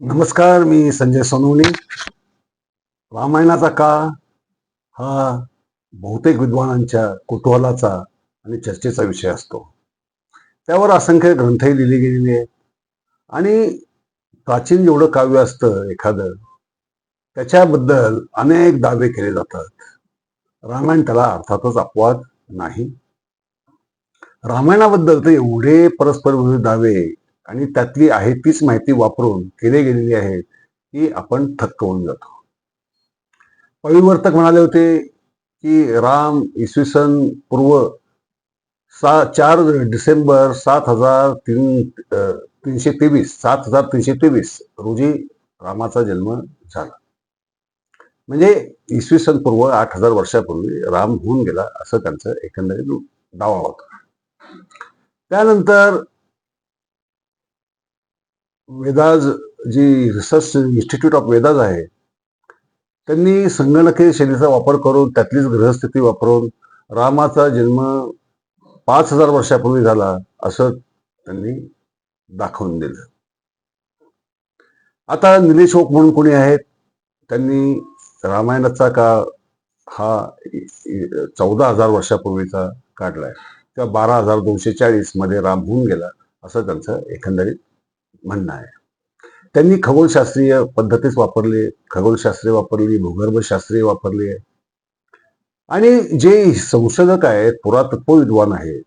नमस्कार मी संजय सोनवणी. रामायणाचा काळ हा बहुतेक विद्वानांच्या कुतूहलाचा आणि चर्चेचा विषय असतो. त्यावर असंख्य ग्रंथही लिहिली गेलेली आहेत. आणि प्राचीन जेवढं काव्य असतं एखादं त्याच्याबद्दल अनेक दावे केले जातात. रामायण त्याला अर्थातच अपवाद नाही. रामायणाबद्दल तर एवढे परस्पर दावे आणि त्यातली आहे तीच माहिती वापरून केले गेलेली आहे की आपण थक्क होऊन जातो. पविवर्तक म्हणाले होते की राम इसवी सन पूर्व सा चार डिसेंबर सात हजार तीन तीनशे तेवीस सात हजार तीनशे तेवीस रोजी रामाचा जन्म झाला. म्हणजे इसवी सन पूर्व आठ हजार वर्षापूर्वी राम होऊन गेला असं त्यांचं एकंदरीत दावा होता. त्यानंतर वेदाज जी रिसर्च इन्स्टिट्यूट ऑफ वेदाज आहे त्यांनी संगणकीय शैलीचा वापर करून त्यातलीच ग्रहस्थिती वापरून रामाचा जन्म पाच हजार वर्षापूर्वी झाला असं त्यांनी दाखवून दिलं. आता निलेश ओक म्हणून कोणी आहेत त्यांनी रामायणाचा काळ हा चौदा हजार वर्षापूर्वीचा काढलाय. किंवा बारा हजार दोनशे चाळीसमध्ये राम होऊन गेला असं त्यांचं एकंदरीत म्हणणं आहे. त्यांनी खगोलशास्त्रीय पद्धतीच वापरली खगोलशास्त्रीय वापरली भूगर्भशास्त्रीय वापरली. आहे आणि जे संशोधक आहेत पुरातत्व विद्वान आहेत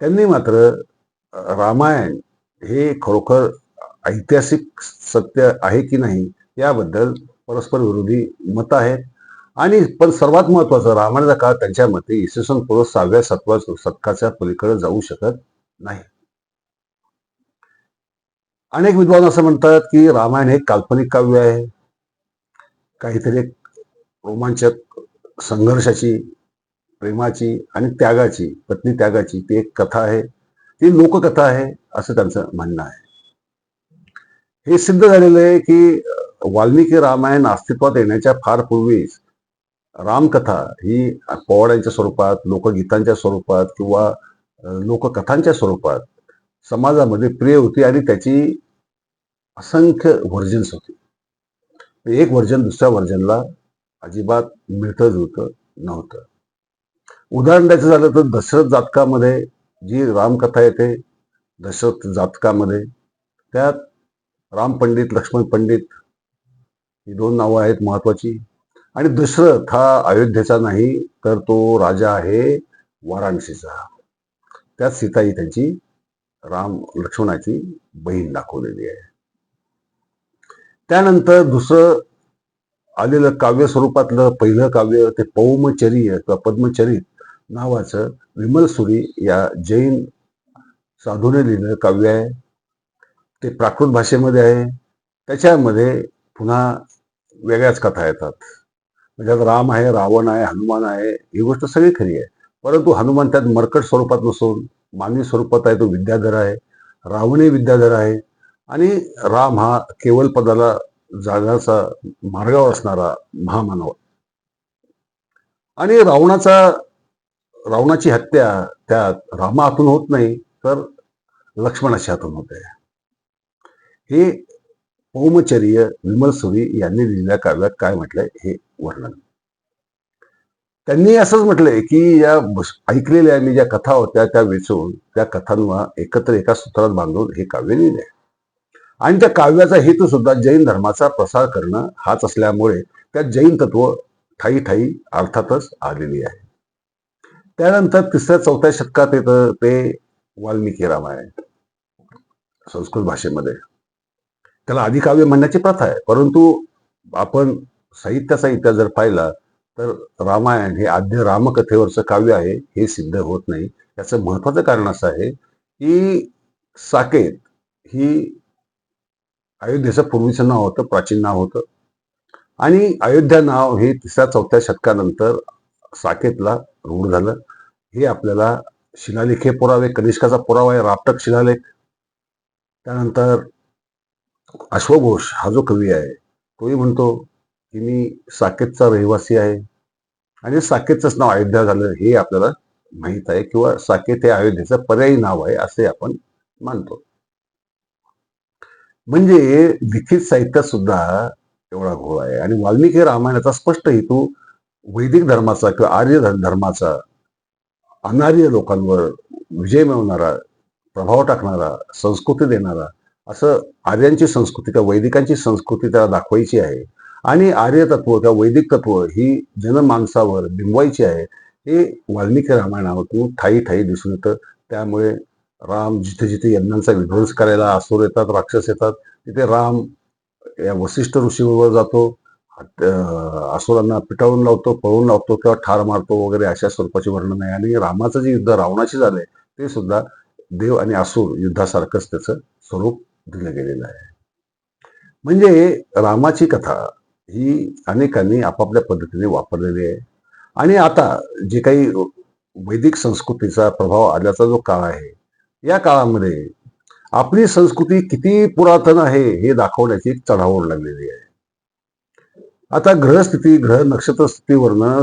त्यांनी मात्र रामायण हे खरोखर ऐतिहासिक सत्य आहे की नाही याबद्दल परस्पर विरोधी मत आहेत. आणि पण सर्वात महत्वाचं रामायणाचा काळ त्यांच्या मते इसवी सन पूर्व सहाव्या सातव्या शतकाच्या पलीकडे जाऊ शकत नाही. अनेक विद्वान असं म्हणतात की रामायण हे काल्पनिक काव्य आहे. काहीतरी एक रोमांचक संघर्षाची प्रेमाची आणि त्यागाची पत्नी त्यागाची ती एक कथा आहे. ती लोककथा आहे असं त्यांचं म्हणणं आहे. हे सिद्ध झालेलं आहे की वाल्मिकी रामायण अस्तित्वात येण्याच्या फार पूर्वीच रामकथा ही पोवाड्यांच्या स्वरूपात लोकगीतांच्या स्वरूपात किंवा लोककथांच्या स्वरूपात समाजामध्ये प्रिय होती आणि त्याची असंख्य व्हर्जन्स होती. एक व्हर्जन दुसऱ्या व्हर्जनला अजिबात मिळतं जुळतं नव्हतं. उदाहरण द्यायचं झालं तर दशरथ जातकामध्ये जी रामकथा येते दशरथ जातकामध्ये त्यात राम पंडित लक्ष्मण पंडित ही दोन नावं आहेत महत्वाची. आणि दशरथ हा अयोध्येचा नाही तर तो राजा आहे वाराणसीचा. त्यात सीता ही त्यांची राम लक्ष्मणाची बहीण दाखवलेली आहे. त्यानंतर दुसरं आलेलं काव्य स्वरूपातलं पहिलं काव्य ते पौमचर्य किंवा पद्मचरित नावाचं विमलसुरी या जैन साधूने लिहिलेलं काव्य आहे. ते प्राकृत भाषेमध्ये आहे. त्याच्यामध्ये पुन्हा वेगळ्याच कथा येतात. म्हणजे आता राम आहे रावण आहे हनुमान आहे ही गोष्ट सगळी खरी आहे. परंतु हनुमान त्यात मरकट स्वरूपात नसून मानवी स्वरूपात आहे तो विद्याधर आहे. रावणही विद्याधर आहे. आणि राम हा केवळ पदाला जाण्याचा मार्गावर असणारा महामानव. आणि रावणाचा रावणाची हत्या त्या रामा हातून होत नाही तर लक्ष्मणाच्या हातून होते. हे पौमचर्य विमलसुरी यांनी लिहिलेल्या काव्यात काय म्हटलंय हे वर्णन. त्यांनी असंच म्हटलंय की या ऐकलेल्या मी ज्या कथा होत्या त्या वेचून त्या कथांना एकत्र एका सूत्रात बांधून हे काव्य लिहिले. आणि त्या काव्याचा हेतू सुद्धा जैन धर्माचा प्रसार करणं हाच असल्यामुळे त्यात जैन तत्व ठाई ठाई अर्थातच आलेली आहे. त्यानंतर तिसऱ्या चौथ्या शतकात येतं ते वाल्मिकी रामायण संस्कृत भाषेमध्ये. त्याला आदिकाव्य म्हणण्याची प्रथा आहे परंतु आपण साहित्याचा इतिहास जर पाहिला तर रामायण हे आद्य रामकथेवरचं काव्य आहे हे सिद्ध होत नाही. याचं महत्वाचं कारण असं आहे की साकेत ही अयोध्येचं पूर्वीचं नाव होतं प्राचीन नाव होतं. आणि अयोध्या नाव हे तिसऱ्या चौथ्या शतकानंतर साकेतला रूढ झालं. हे आपल्याला शिलालेख हे पुरावे कनिष्काचा पुरावा आहे रापटक शिलालेख. त्यानंतर अश्वघोष हा जो कवी आहे तोही म्हणतो की मी साकेतचा रहिवासी आहे. आणि साकेतचंच नाव अयोध्या झालं हे आपल्याला माहीत आहे किंवा साकेत हे अयोध्येचं पर्यायी नाव आहे असे आपण मानतो. म्हणजे लिखित साहित्यात सुद्धा एवढा घोळ आहे. आणि वाल्मिकी रामायणाचा स्पष्ट हेतू वैदिक धर्माचा किंवा आर्य धर्माचा अनार्य लोकांवर विजय मिळवणारा प्रभाव टाकणारा संस्कृती देणारा असं आर्यांची संस्कृती किंवा वैदिकांची संस्कृती त्याला दाखवायची आहे. आणि आर्य तत्व किंवा वैदिक तत्व ही जनमानसावर बिंबवायची आहे. हे वाल्मिकी रामायणातून ठाई ठाई दिसून येतं. त्यामुळे राम जिथे जिथे यज्ञांचा विध्वंस करायला असुर येतात राक्षस येतात तिथे राम या वसिष्ठ ऋषीवर जातो असुरांना पिटाळून लावतो पळून लावतो किंवा ठार मारतो वगैरे अशा स्वरूपाचे वर्णन आहे. आणि रामाचं जे युद्ध रावणाशी झालंय ते सुद्धा देव आणि असुर युद्धासारखंच त्याचं स्वरूप दिलं गेलेलं आहे. म्हणजे रामाची कथा ही अनेकांनी आपापल्या पद्धतीने वापरलेली आहे. आणि आता जे काही वैदिक संस्कृतीचा प्रभाव आल्याचा जो काळ आहे या काळामध्ये आपली संस्कृती किती पुरातन आहे हे दाखवण्याची चढावर लागलेली आहे. आता ग्रहस्थिती ग्रह नक्षत्र स्थितीवरनं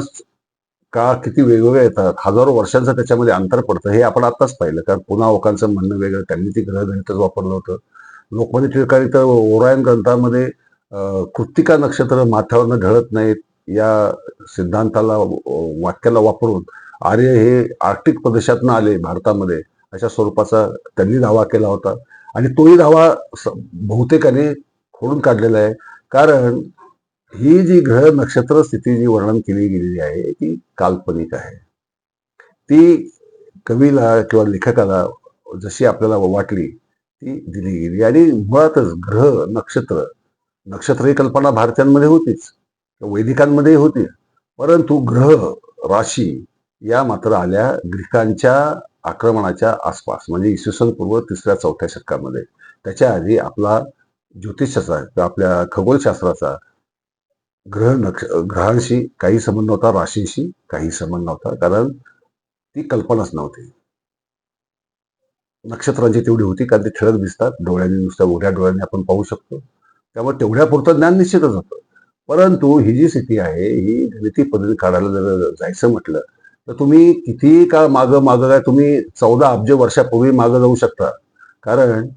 का किती वेगवेगळ्या येतात हजारो वर्षांचं त्याच्यामध्ये अंतर पडतं हे आपण आताच पाहिलं. कारण पुन्हा लोकांचं म्हणणं वेगळं त्यांनी ती ग्रहगणितच वापरलं होतं. लोकमान्य टिळकांनी तर ओरायन ग्रंथामध्ये कृत्तिका नक्षत्र माथ्यावरनं ढळत नाहीत या सिद्धांताला वाक्याला वापरून आर्य हे आर्क्टिक प्रदेशातनं आले भारतामध्ये. अशा स्वरूपाचा त्यांनी दावा केला होता. आणि तोही दावा स- बहुतेकाने खोडून काढलेला आहे. कारण ही जी ग्रह नक्षत्र स्थिती जी वर्णन केली गेलेली आहे ती काल्पनिक आहे. ती कवीला किंवा लेखकाला जशी आपल्याला वाटली ती दिली गेली. आणि मुळातच ग्रह नक्षत्र नक्षत्र ही कल्पना भारतीयांमध्ये होतीच वैदिकांमध्ये होती. परंतु ग्रह राशी या मात्र आल्या ग्रीकांच्या आक्रमणाच्या आसपास म्हणजे इसवी सन पूर्व तिसऱ्या चौथ्या शतकामध्ये. त्याच्या आधी आपला ज्योतिषशास्त्र आपल्या खगोलशास्त्राचा ग्रह नक्ष ग्रहांशी काही संबंध नव्हता राशींशी काही संबंध नव्हता कारण ती कल्पनाच नव्हती. नक्षत्रांची तेवढी होती कारण ते ठळक दिसतात डोळ्यांनी नुसत्या उघड्या डोळ्यांनी आपण पाहू शकतो. त्यामुळे तेवढ्या पुरतं ज्ञान निश्चितच होतं. परंतु ही जी स्थिती आहे ही गणिती पद्धती काढायला जर जायचं म्हटलं तर तुम्ही कितीही काळ मागं मागं काय तुम्ही चौदा अब्ज वर्षापूर्वी मागं जाऊ शकता. कारण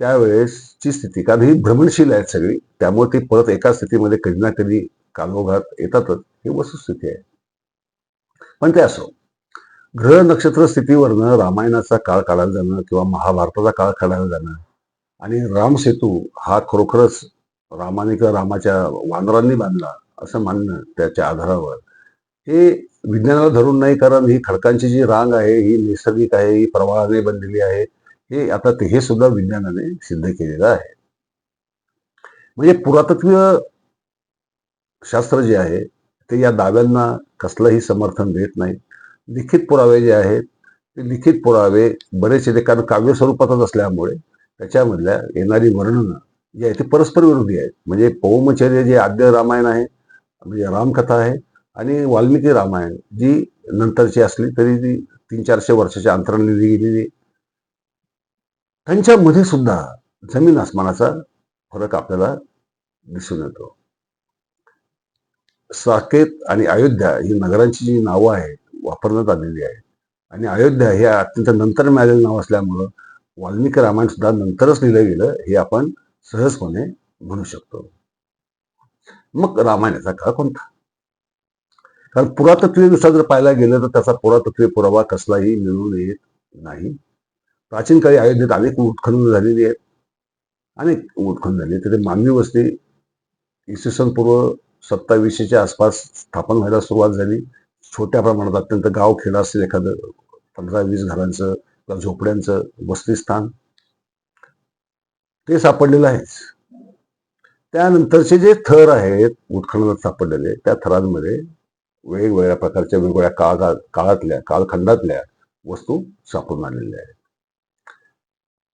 त्यावेळेसची स्थिती कारण ही भ्रमणशील आहेत सगळी त्यामुळे ती परत एका स्थितीमध्ये कधी ना कधी कालोघात येतातच. ही वस्तुस्थिती आहे. पण ते असो. ग्रह नक्षत्र स्थितीवरनं रामायणाचा काळ काढायला जाणं किंवा महाभारताचा काळ काढायला जाणं आणि रामसेतू हा खरोखरच रामाने किंवा रामाच्या वानरांनी बांधला असं मानणं त्याच्या आधारावर हे विज्ञानाला धरून नाही कारण ही खडकांची जी रांग आहे ही नैसर्गिक आहे ही प्रवाहाने बनलेली आहे हे आता ते हे सुद्धा विज्ञानाने सिद्ध केलेलं आहे. म्हणजे पुरातत्वीय शास्त्र जे आहे ते या दाव्यांना कसलंही समर्थन देत नाही. लिखित पुरावे जे आहेत ते लिखित पुरावे बरेच येते कारण काव्य स्वरूपातच असल्यामुळे त्याच्यामधल्या येणारी वर्णनं जी आहे ती परस्पर विरोधी आहेत. म्हणजे पौमचर्य जे आद्य रामायण आहे म्हणजे रामकथा आहे आणि वाल्मिकी रामायण जी नंतरची असली तरी ती तीन चारशे वर्षाच्या अंतराने लिहिली गेलेली त्यांच्यामध्ये सुद्धा जमीन आसमानाचा फरक आपल्याला दिसून येतो. साकेत आणि अयोध्या ही नगरांची जी नावं आहेत वापरण्यात आलेली आहेत. आणि अयोध्या हे अत्यंत नंतर मिळालेलं नाव असल्यामुळं वाल्मिकी रामायण सुद्धा नंतरच लिहिलं गेलं हे आपण सहजपणे म्हणू शकतो. मग रामायणाचा काळ कोणता? कारण पुरातत्वीनुसार जर पाहायला गेलं तर त्याचा पुरातत्वीय पुरावा कसलाही मिळून येत नाही. प्राचीन काळी अयोध्येत अनेक उत्खनन झालेली आहेत. अनेक उत्खनन झाली तिथे मानवी वस्ती इसवी सन पूर्व सत्तावीसशेच्या आसपास स्थापन व्हायला सुरुवात झाली. छोट्या प्रमाणात अत्यंत गाव खेळ असेल एखादं पंधरा वीस घरांचं किंवा झोपड्यांचं वस्तीस्थान. ते सापडलेलं आहेच. त्यानंतरचे जे थर आहेत उत्खननात सापडलेले त्या थरांमध्ये वेगवेगळ्या प्रकारच्या वेगवेगळ्या काळ काळातल्या कालखंडातल्या वस्तू सापडून आलेल्या आहेत.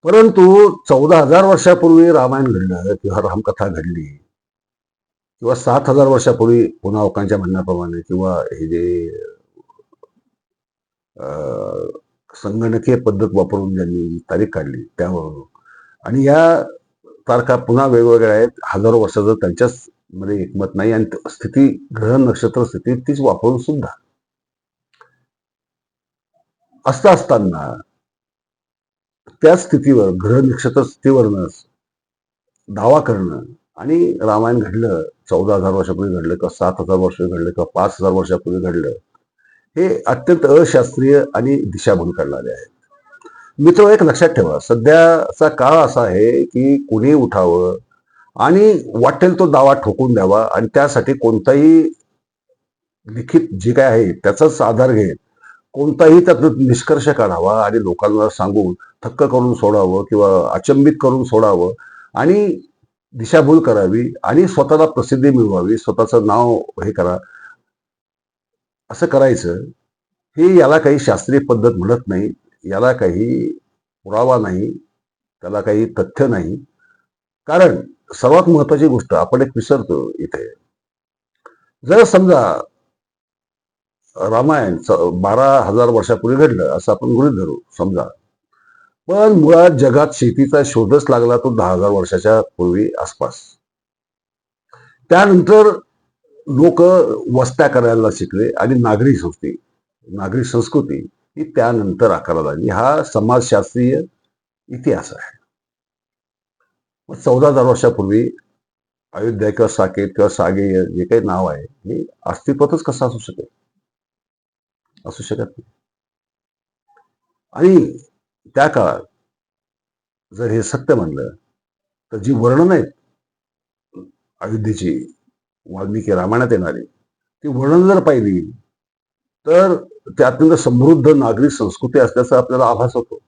परंतु चौदा हजार वर्षापूर्वी रामायण घडलं किंवा रामकथा घडली किंवा सात हजार वर्षापूर्वी पुन्हा लोकांच्या म्हणण्याप्रमाणे किंवा हे जे अं, संगणकीय पद्धत वापरून ज्यांनी तारीख काढली त्यावरून. आणि या तारखा पुन्हा वेगवेगळ्या आहेत हजारो वर्षाचं त्यांच्याच मध्ये एकमत नाही आणि स्थिती ग्रह नक्षत्र स्थिती तीच वापरून सुद्धा. असता असताना त्या स्थितीवर ग्रह नक्षत्र स्थितीवरनच दावा करणं आणि रामायण घडलं चौदा हजार वर्षापूर्वी घडलं का सात हजार वर्ष घडलं का पाच हजार वर्षापूर्वी घडलं हे अत्यंत अशास्त्रीय आणि दिशाभूल करणारे आहेत. मित्र एक लक्षात ठेवा सध्याचा काळ असा आहे की कुणी उठावं आणि वाटेल तो दावा ठोकून द्यावा आणि त्यासाठी कोणताही लिखित जे काय आहे त्याचाच आधार घेत कोणताही त्यातून निष्कर्ष काढावा आणि लोकांना सांगून थक्क करून सोडावं किंवा अचंबित करून सोडावं आणि दिशाभूल करावी आणि स्वतःला प्रसिद्धी मिळवावी स्वतःचं नाव हे करा. असं करायचं हे याला काही शास्त्रीय पद्धत म्हणत नाही याला काही पुरावा नाही त्याला काही तथ्य नाही. कारण सर्वात महत्वाची गोष्ट आपण एक विसरतो इथे. जर समजा रामायण बारा हजार वर्षापूर्वी घडलं असं आपण गृहित धरू समजा. पण मुळात जगात शेतीचा शोधच लागला तो दहा हजार वर्षाच्या पूर्वी आसपास. त्यानंतर लोक वस्त्या करायला शिकले आणि नागरी संस्कृती नागरी संस्कृती ही त्यानंतर आकाराला आली हा समाजशास्त्रीय इतिहास आहे. चौदा हजार वर्षापूर्वी अयोध्या किंवा साकेत किंवा सागे जे काही नाव आहे हे अस्तित्वातच कसं असू शकेल? असू शकत नाही. आणि त्या काळात जर हे सत्य म्हणलं तर जी वर्णन आहेत अयोध्येची वाल्मिकी रामायणात येणारी ती वर्णन जर पाहिली तर ते अत्यंत समृद्ध नागरिक संस्कृती असल्याचा आपल्याला आभास होतो.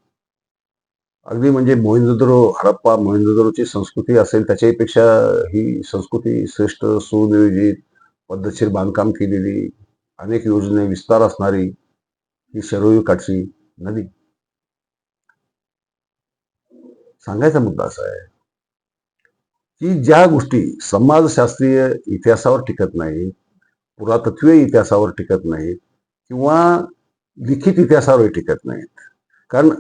अगदी म्हणजे मोहिंजोदरो हडप्पा मोहिंजोदरोची संस्कृती असेल त्याच्यापेक्षा ही संस्कृती श्रेष्ठ सुनियोजित पद्धतशीर बांधकाम केलेली अनेक योजने विस्तार असणारी ही शरयू काठची नदी. सांगायचा मुद्दा असा आहे की ज्या गोष्टी समाजशास्त्रीय इतिहासावर टिकत नाहीत पुरातत्वीय इतिहासावर टिकत नाहीत किंवा लिखित इतिहासावर टिकत नाहीत. कारण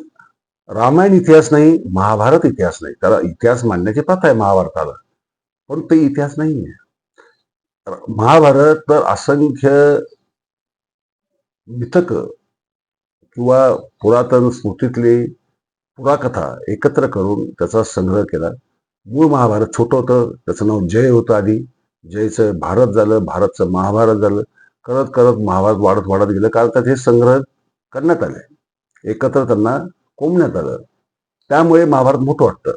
रामायण इतिहास नाही महाभारत इतिहास नाही. त्याला इतिहास मांडण्याची प्रथा आहे महाभारताला. पण ते इतिहास नाही आहे महाभारत तर असंख्य मिथक किंवा पुरातन स्मृतीतली पुराकथा एकत्र करून त्याचा संग्रह केला. मूळ महाभारत छोटं होतं त्याचं नाव जय होतं आधी. जयचं भारत झालं भारतचं महाभारत झालं. करत करत महाभारत वाढत वाढत गेलं. कारण त्यात हे संग्रह करण्यात आले. एकत्र त्यांना कोंबण्यात आलं त्यामुळे महाभारत मोठं वाटतं.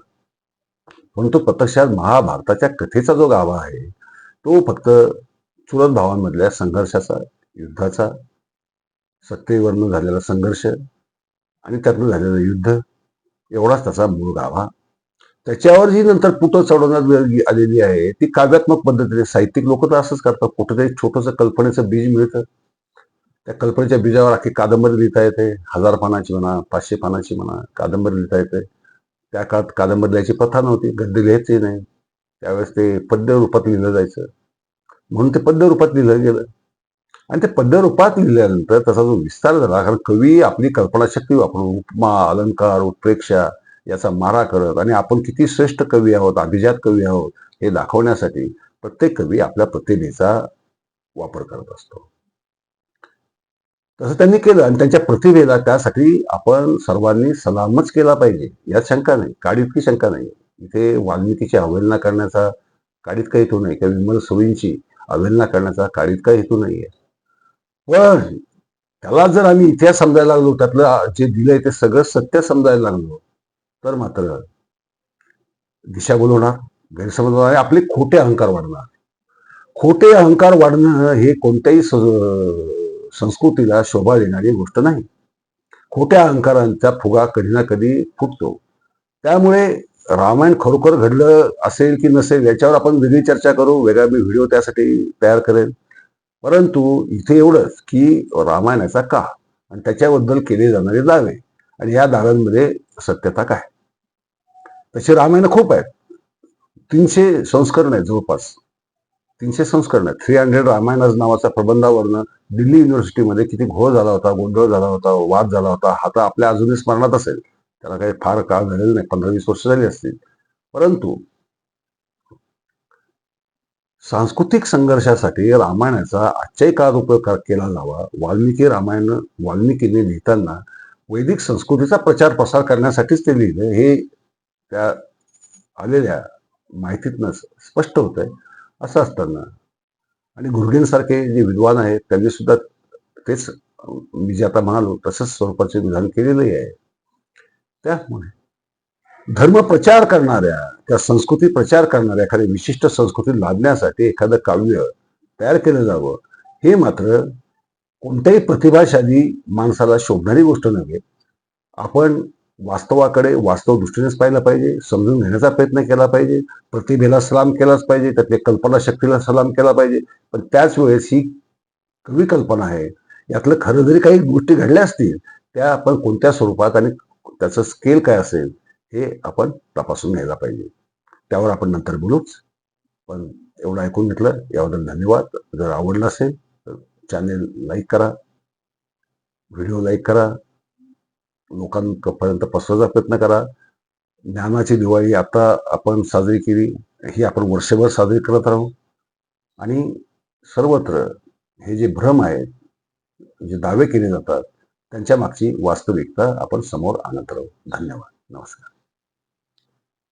परंतु प्रत्यक्षात महाभारताच्या कथेचा जो गाभा आहे तो फक्त चुरत भावांमधल्या संघर्षाचा युद्धाचा सत्तेवरनं झालेला संघर्ष आणि त्यातनं झालेलं युद्ध एवढाच त्याचा मूळ गाभा. त्याच्यावर जी नंतर पुटं चढवण्यात आलेली आहे. ती काव्यात्मक पद्धतीने साहित्यिक लोक तर असंच करतात. कुठेतरी छोटंसं कल्पनेचं बीज मिळतं. त्या कल्पनेच्या बीजावर अख्खी कादंबरी लिहिता येते. हजार पानाची म्हणा पाचशे पानाची म्हणा कादंबरी लिहिता येते. त्या काळात कादंबरी लिहायची प्रथा नव्हती. गद्य लिहायचे नाही. त्यावेळेस ते पद्य रूपात लिहिलं जायचं. म्हणून ते पद्य रूपात लिहिलं गेलं. आणि ते पद्य रूपात लिहिल्यानंतर त्याचा जो विस्तार झाला कारण कवी आपली कल्पनाशक्ती वापरून उपमा अलंकार उत्प्रेक्षा याचा मारा करत आणि आपण किती श्रेष्ठ कवी आहोत अभिजात कवी आहोत हे दाखवण्यासाठी प्रत्येक कवी आपल्या प्रतिभेचा वापर करत असतो. तसं त्यांनी केलं आणि त्यांच्या प्रतिभेला त्यासाठी आपण सर्वांनी सलामच केला पाहिजे यात शंका नाही काडीतकी शंका नाही. इथे वाल्मिकीची अवहेलना करण्याचा काडीत काही हेतू नाही किंवा विमल सोयींची अवहेलना करण्याचा काडीत काही हेतू नाही आहे पण त्याला जर आम्ही इतिहास समजायला लागलो त्यातलं जे दिलंय ते सगळं सत्य समजायला लागलो तर मात्र दिशाभूल होणार गैरसमज होणार आणि आपले खोटे अहंकार वाढणार. खोटे अहंकार वाढणं हे कोणत्याही संस्कृतीला शोभा देणारी गोष्ट नाही. खोट्या अहंकारांचा फुगा कधी ना कधी फुटतो. त्यामुळे रामायण खरोखर घडलं असेल की नसेल याच्यावर आपण वेगळी चर्चा करू वेगळा मी व्हिडिओ त्यासाठी तयार करेन. परंतु इथे एवढंच की रामायणाचा का? आणि त्याच्याबद्दल केले जाणारे दावे. आणि या दाव्यांमध्ये सत्यता काय? तसे रामायण खूप आहेत. तीनशे संस्करण आहेत जवळपास. तीनशे संस्करण. थ्री हंड्रेड रामायणाज नावाचा प्रबंधावरनं दिल्ली युनिव्हर्सिटीमध्ये किती घोळ झाला होता गोंधळ झाला होता वाद झाला होता हा तर आपल्या अजूनही स्मरणात असेल. त्याला काही फार काळ झालेला नाही पंधरा वीस वर्ष झाली असतील. परंतु सांस्कृतिक संघर्षासाठी रामायणाचा आजच्याही काळात उपयोग केला जावा? वाल्मिकी रामायण वाल्मिकीने लिहिताना वैदिक संस्कृतीचा प्रचार प्रसार करण्यासाठीच ते लिहिलं हे त्या आलेल्या माहितीतनं स्पष्ट होत आहे असं असताना आणि गुरुगेंसारखे जे विद्वान आहेत त्यांनी सुद्धा तेच मी जे आता म्हणालो तसंच स्वरूपाचे विधान केलेलंही आहे. त्यामुळे धर्म प्रचार करणाऱ्या त्या संस्कृती प्रचार करणाऱ्या एखाद्या विशिष्ट संस्कृती लादण्यासाठी एखादं काव्य तयार केलं जावं हे मात्र कोणत्याही प्रतिभाशाली माणसाला शोभणारी गोष्ट नव्हे. आपण वास्तवाकडे वास्तव दृष्टीनेच पाहिलं पाहिजे समजून घेण्याचा प्रयत्न केला पाहिजे प्रतिभेला सलाम केलाच पाहिजे त्यातल्या कल्पना शक्तीला सलाम केला पाहिजे. पण त्याच वेळेस ही कवी कल्पना आहे यातलं खरं जरी काही गोष्टी घडल्या असतील त्या आपण कोणत्या स्वरूपात आणि त्याचं स्केल काय असेल हे आपण तपासून घ्यायला पाहिजे. त्यावर आपण नंतर बोलूच. पण एवढं ऐकून घेतलं याबद्दल धन्यवाद. जर आवडलं असेल तर चॅनेल लाईक करा. व्हिडिओ लाईक करा. लोकांपर्यंत पसरवायचा प्रयत्न करा. ज्ञानाची दिवाळी आता आपण साजरी केली ही आपण वर्षभर साजरी करत राहू. आणि सर्वत्र हे जे भ्रम आहेत जे दावे केले जातात त्यांच्या मागची वास्तविकता आपण समोर आणत राहू. धन्यवाद. नमस्कार.